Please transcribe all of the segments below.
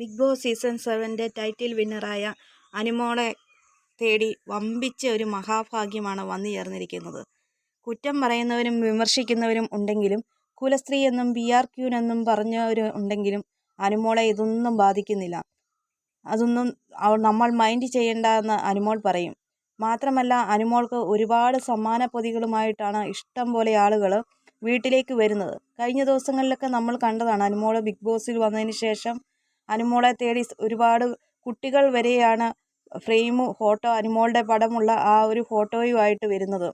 Big boss season സെവന്റെ title വിന്നറായ അനുമോളെ തേടി വമ്പിച്ച ഒരു മഹാഭാഗ്യമാണ് വന്നു ചേർന്നിരിക്കുന്നത്. കുറ്റം പറയുന്നവരും വിമർശിക്കുന്നവരും ഉണ്ടെങ്കിലും കുലസ്ത്രീ എന്നും ബി ആർ ക്യൂനെന്നും പറഞ്ഞവരും ഉണ്ടെങ്കിലും അനുമോളെ ഇതൊന്നും ബാധിക്കുന്നില്ല. അതൊന്നും നമ്മൾ മൈൻഡ് ചെയ്യേണ്ട എന്ന് അനുമോൾ പറയും. മാത്രമല്ല അനുമോൾക്ക് ഒരുപാട് സമ്മാന പൊതികളുമായിട്ടാണ് ഇഷ്ടം പോലെ ആളുകൾ വീട്ടിലേക്ക് വരുന്നത്. കഴിഞ്ഞ ദിവസങ്ങളിലൊക്കെ നമ്മൾ കണ്ടതാണ് അനുമോൾ ബിഗ് ബോസിൽ വന്നതിന് ശേഷം അനുമോളെ തേടി ഒരുപാട് കുട്ടികൾ വരെയാണ് ഫ്രെയിം ഫോട്ടോ അനുമോളുടെ പടമുള്ള ആ ഒരു ഫോട്ടോയുമായിട്ട് വരുന്നത്.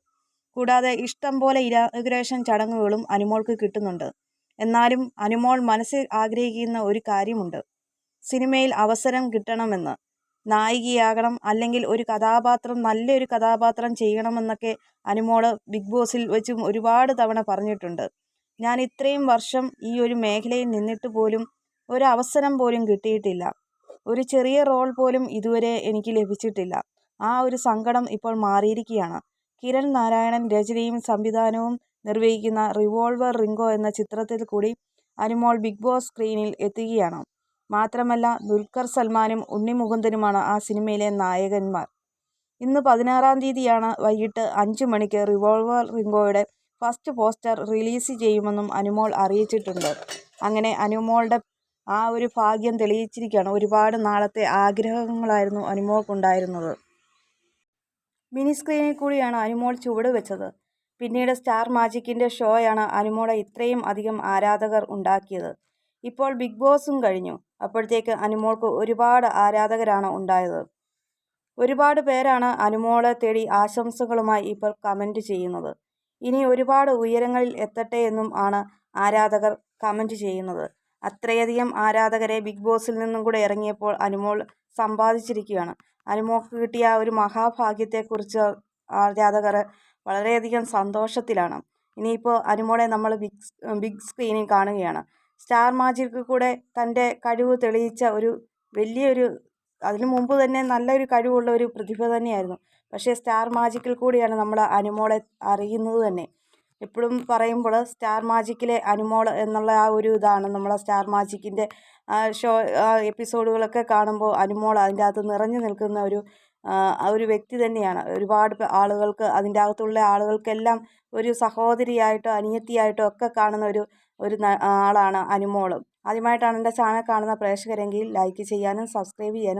കൂടാതെ ഇഷ്ടം പോലെ ഇനാഗ്രേഷൻ ചടങ്ങുകളും അനുമോൾക്ക് കിട്ടുന്നുണ്ട്. എന്നാലും അനുമോൾ മനസ്സിൽ ആഗ്രഹിക്കുന്ന ഒരു കാര്യമുണ്ട്. സിനിമയിൽ അവസരം കിട്ടണമെന്ന്. നായികയാകണം അല്ലെങ്കിൽ ഒരു കഥാപാത്രം നല്ലൊരു കഥാപാത്രം ചെയ്യണമെന്നൊക്കെ അനുമോൾ ബിഗ് ബോസിൽ വെച്ചും ഒരുപാട് തവണ പറഞ്ഞിട്ടുണ്ട്. ഞാൻ ഇത്രയും വർഷം ഈ ഒരു മേഖലയിൽ നിന്നിട്ട് പോലും ഒരവസരം പോലും കിട്ടിയിട്ടില്ല. ഒരു ചെറിയ റോൾ പോലും ഇതുവരെ എനിക്ക് ലഭിച്ചിട്ടില്ല. ആ ഒരു സങ്കടം ഇപ്പോൾ മാറിയിരിക്കുകയാണ്. കിരൺ നാരായണൻ രചനയും സംവിധാനവും നിർവഹിക്കുന്ന റിവോൾവർ റിങ്കോ എന്ന ചിത്രത്തിൽ കൂടി അനുമോൾ ബിഗ് ബോസ് സ്ക്രീനിൽ എത്തുകയാണ്. മാത്രമല്ല ദുൽഖർ സൽമാനും ഉണ്ണി മുകുന്ദനുമാണ് ആ സിനിമയിലെ നായകന്മാർ. ഇന്ന് പതിനാറാം തീയതിയാണ് വൈകിട്ട് അഞ്ച് മണിക്ക് റിവോൾവർ റിംഗോയുടെ ഫസ്റ്റ് പോസ്റ്റർ റിലീസ് ചെയ്യുമെന്നും അനുമോൾ അറിയിച്ചിട്ടുണ്ട്. അങ്ങനെ അനുമോളുടെ ആ ഒരു ഭാഗ്യം തെളിയിച്ചിരിക്കുകയാണ്. ഒരുപാട് നാളത്തെ ആഗ്രഹങ്ങളായിരുന്നു അനുമോൾക്കുണ്ടായിരുന്നത് മിനി സ്ക്രീനിൽ കൂടിയാണ് അനുമോൾ ചുവട് വെച്ചത്. പിന്നീട് സ്റ്റാർ മാജിക്കിന്റെ ഷോയാണ് അനുമോളെ ഇത്രയും അധികം ആരാധകർ ഉണ്ടാക്കിയത്. ഇപ്പോൾ ബിഗ് ബോസും കഴിഞ്ഞു. അപ്പോഴത്തേക്ക് അനുമോൾക്ക് ഒരുപാട് ആരാധകരാണ് ഉണ്ടായത്. ഒരുപാട് പേരാണ് അനുമോളെ തേടി ആശംസകളുമായി ഇപ്പോൾ കമന്റ് ചെയ്യുന്നത്. ഇനി ഒരുപാട് ഉയരങ്ങളിൽ എത്തട്ടെ എന്നും ആണ് ആരാധകർ കമന്റ് ചെയ്യുന്നത്. അത്രയധികം ആരാധകരെ ബിഗ് ബോസിൽ നിന്നും കൂടെ ഇറങ്ങിയപ്പോൾ അനുമോൾ സമ്പാദിച്ചിരിക്കുകയാണ്. അനുമോൾക്ക് കിട്ടിയ ഒരു മഹാഭാഗ്യത്തെക്കുറിച്ച് ആരാധകർ വളരെയധികം സന്തോഷത്തിലാണ്. ഇനിയിപ്പോൾ അനുമോളെ നമ്മൾ ബിഗ് ബിഗ് സ്ക്രീനിൽ കാണുകയാണ്. സ്റ്റാർ മാജിക്ക് കൂടെ തന്റെ കഴിവ് തെളിയിച്ച ഒരു വലിയൊരു അതിനു മുമ്പ് തന്നെ നല്ലൊരു കഴിവുള്ള ഒരു പ്രതിഭ തന്നെയായിരുന്നു. പക്ഷേ സ്റ്റാർ മാജിക്കിൽ കൂടിയാണ് നമ്മൾ അനുമോളെ അറിയുന്നത് തന്നെ. എപ്പോഴും പറയുമ്പോൾ സ്റ്റാർ മാജിക്കിലെ അനുമോൾ എന്നുള്ള ആ ഒരു ഇതാണ്. നമ്മൾ സ്റ്റാർ മാജിക്കിന്റെ ഷോ എപ്പിസോഡുകളൊക്കെ കാണുമ്പോൾ അനുമോൾ അതിന്റെ അകത്ത് നിറഞ്ഞു നിൽക്കുന്ന ഒരു ഒരു വ്യക്തി തന്നെയാണ്. ഒരുപാട് ആളുകൾക്ക് അതിന്റെ അകത്തുള്ള ആളുകൾക്കെല്ലാം ഒരു സഹോദരിയായിട്ടോ അനിയത്തിയായിട്ടോ ഒക്കെ കാണുന്ന ഒരു ഒരു ആളാണ് അനുമോൾ ആദ്യമായിട്ടാണ് എന്റെ ചാനൽ കാണുന്ന പ്രേക്ഷകരെങ്കിൽ ലൈക്ക് ചെയ്യാനും സബ്സ്ക്രൈബ് ചെയ്യാനും